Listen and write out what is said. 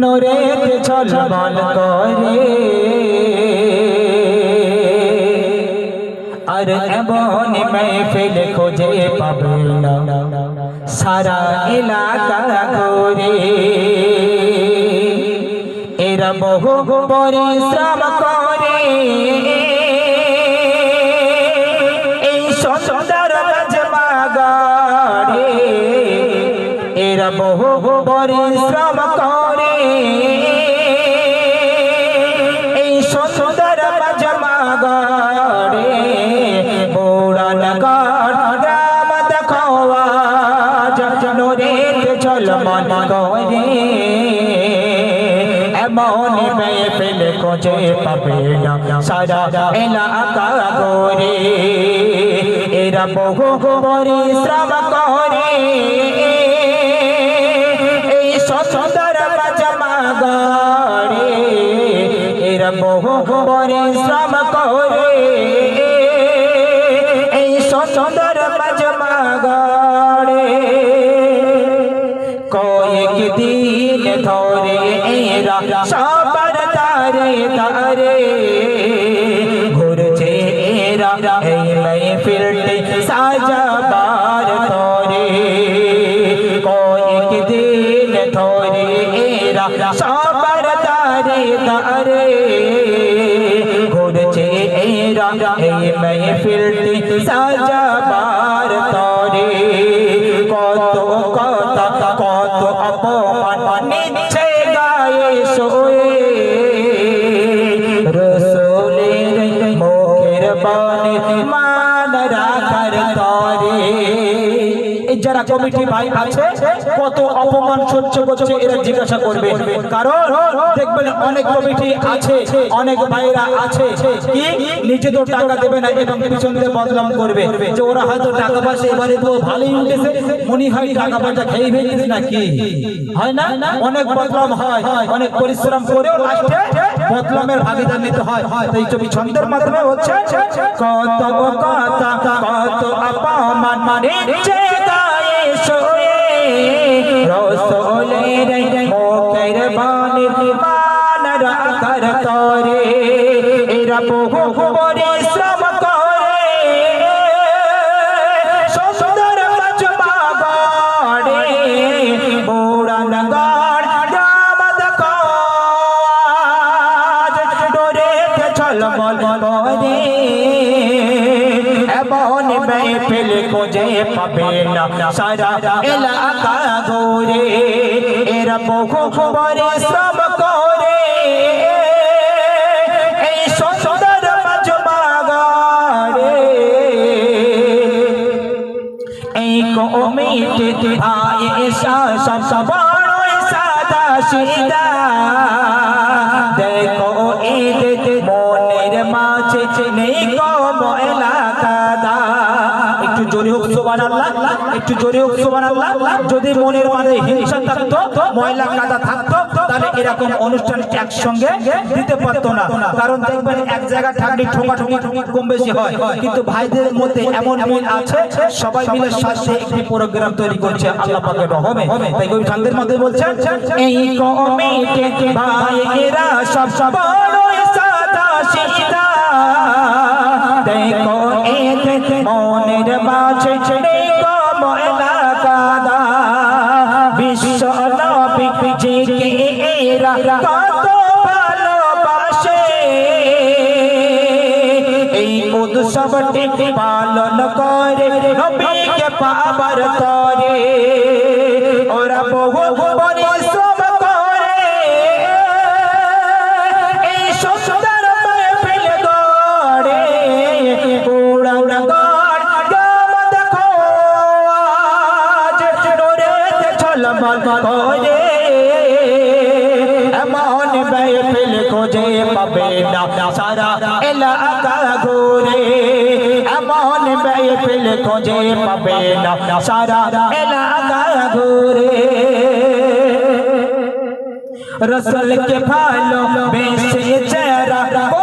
নোরে ছলমল করে। আর এমন মেহফিল খোঁজে পাবে না। সারা এলাকা করে এরা বহু পরিশ্রম করে। বহু পরিশ্রম করে। এই সুন্দর মজমা গাড়ে পুরান গাড় দেখোয়া জনোরে চল মন করে। এমন মেহফিল খোঁজে পাবে না, সারা এলাকা করে এরা বহু পরিশ্রম করে। পরিশ্রম করে এই সুন্দর মজমা গড়ে কয়েক দিন ধরে এরা সবার তারে তারে ঘুরছে এরা। এই মেহফিলটি সাজাবার তরে কয়েক দিন ধরে এরা সবার তারে তারে এই মেহফিলটি সাজাবার এই যারা কমিটি ভাই আছে, কত অপমান সহ্য করছে এরা জিজ্ঞাসা করবে। কারণ দেখবেন অনেক কমিটি আছে, অনেক ভাইরা আছে কি নিজে তো টাকা দেবে না এবং পিছন দিয়ে বদনাম করবে। যে ওরা হয়তো টাকা পয়সা এবারে তো ভালোই উঠেছে, মনে হয় টাকা পয়সা খেয়ে ফেলেছে নাকি হয় না? অনেক বদনাম হয়, অনেক পরিশ্রম করেও লাস্টে বদনামের ভাগিদার নিতে হয়। তাই ছবি ছন্দের মাধ্যমে হচ্ছে, কত কথা কত অপমান মানে তরে। এরা বহু পরিশ্রম করে এমন মেহফিল খোঁজে পাবে না। সারা এলাকা ঘুরে এরা বহু করে। বড় সাদা সিদা দেখো মনের মাঝে নেই ময়লা। কাদা একটু জোরে হোক সোবান একটু জোরে হোক সোবান যদি মনের মাঝে হিংসা থাকতো, ময়লা কাদা থাকতো, তাহলে এরকম অনুষ্ঠান একসঙ্গে দিতে পারতো না। কারণ দেখবেন এক জায়গায় থাকলে ঠোকাঠুকি কম বেশি হয়। কিন্তু ভাইদের মধ্যে এমন মিল আছে, সবাই মিলে সাথে একটি প্রোগ্রাম তৈরি করছে আল্লাহ পাকের রহমে। তাই কবি ঠান্ডের মধ্যে বলছেন, এই কমিটি ভাইয়েরা সব সব সাদা জিকে এরা কত ভালোবাসে। এই উৎসবটি পালন করে নবীকে পাবার তরে ওরা বহু সলমত করে এমন বেফিল খুঁজে পাবে না সারা এলাকা ঘুরে। এমন বেফিল খুঁজে রসল কে ভালো বেশি চেহারা।